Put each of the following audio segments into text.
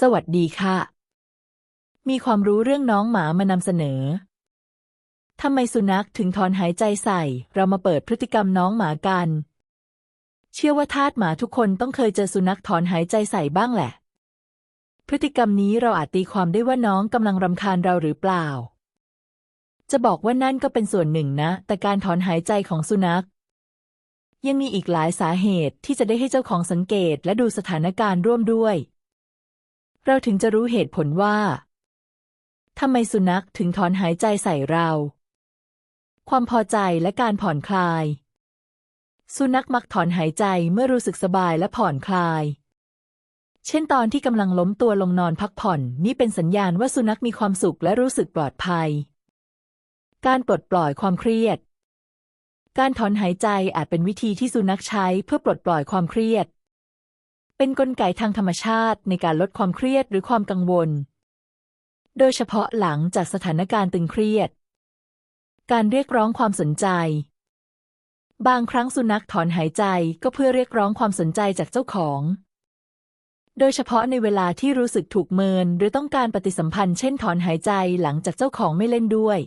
สวัสดีค่ะ มีความรู้เรื่องน้องหมามานำเสนอ ทำไมสุนัขถึงถอนหายใจใส่ เรามาเปิดพฤติกรรมน้องหมากัน เชื่อว่าทาสหมาทุกคนต้องเคยเจอสุนัขถอนหายใจใส่บ้างแหละ พฤติกรรมนี้เราอาจตีความได้ว่าน้องกำลังรำคาญเราหรือเปล่า จะบอกว่านั่นก็เป็นส่วนหนึ่งนะ แต่การถอนหายใจของสุนัขยังมีอีกหลายสาเหตุที่จะได้ให้เจ้าของสังเกตและดูสถานการณ์ร่วมด้วย เราถึงจะรู้เหตุผลว่าทำไมสุนัขถึงถอนหายใจใส่เรา ความพอใจและการผ่อนคลาย สุนัขมักถอนหายใจเมื่อรู้สึกสบายและผ่อนคลาย เช่นตอนที่กำลังล้มตัวลงนอนพักผ่อน นี่เป็นสัญญาณว่าสุนัขมีความสุขและรู้สึกปลอดภัย การปลดปล่อยความเครียด การถอนหายใจอาจเป็นวิธีที่สุนัขใช้เพื่อปลดปล่อยความเครียด เป็นนกลไกทางธรรมชาติในการลดความเครียดหรือความกังวล โดยเฉพาะหลังจากสถานการณ์ตึงเครียด การเรียกร้องความสนใจ บางครั้งสุนัขถอนหายใจก็เพื่อเรียกร้องความสนใจจากเจ้าของ โดยเฉพาะในเวลาที่รู้สึกถูกเมิน หรือต้องการปฏิสัมพันธ์เช่นถอนหายใจหลังจากเจ้าของไม่เล่นด้วย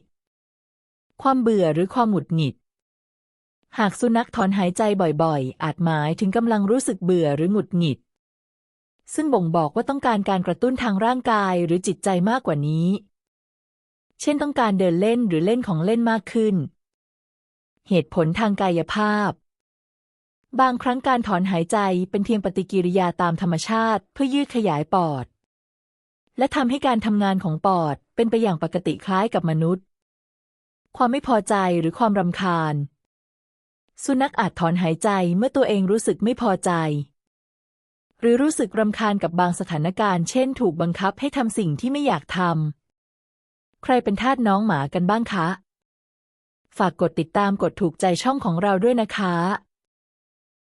ความเบื่อหรือความหงุดหงิดหากสุนัขถอนหายใจบ่อยๆ อาจหมายถึงกำลังรู้สึกเบื่อหรือหงุดหงิด ซึ่งบ่งบอกว่าต้องการการกระตุ้นทางร่างกายหรือจิตใจมากกว่านี้ เช่นต้องการเดินเล่นหรือเล่นของเล่นมากขึ้น เหตุผลทางกายภาพ บางครั้งการถอนหายใจเป็นเพียงปฏิกิริยาตามธรรมชาติ เพื่อยืดขยายปอด และทำให้การทำงานของปอดเป็นไปอย่างปกติคล้ายกับมนุษย์ ความไม่พอใจหรือความรำคาญ สุนัขอาจถอนหายใจเมื่อตัวเองรู้สึกไม่พอใจ รือรู้สึกรำคาญกับบางสถานการณ์ เช่น ถูกบังคับให้ทำสิ่งที่ไม่อยากทำ ใครเป็นทาสน้องหมากันบ้างคะ ฝากกดติดตามกดถูกใจช่องของเราด้วยนะคะ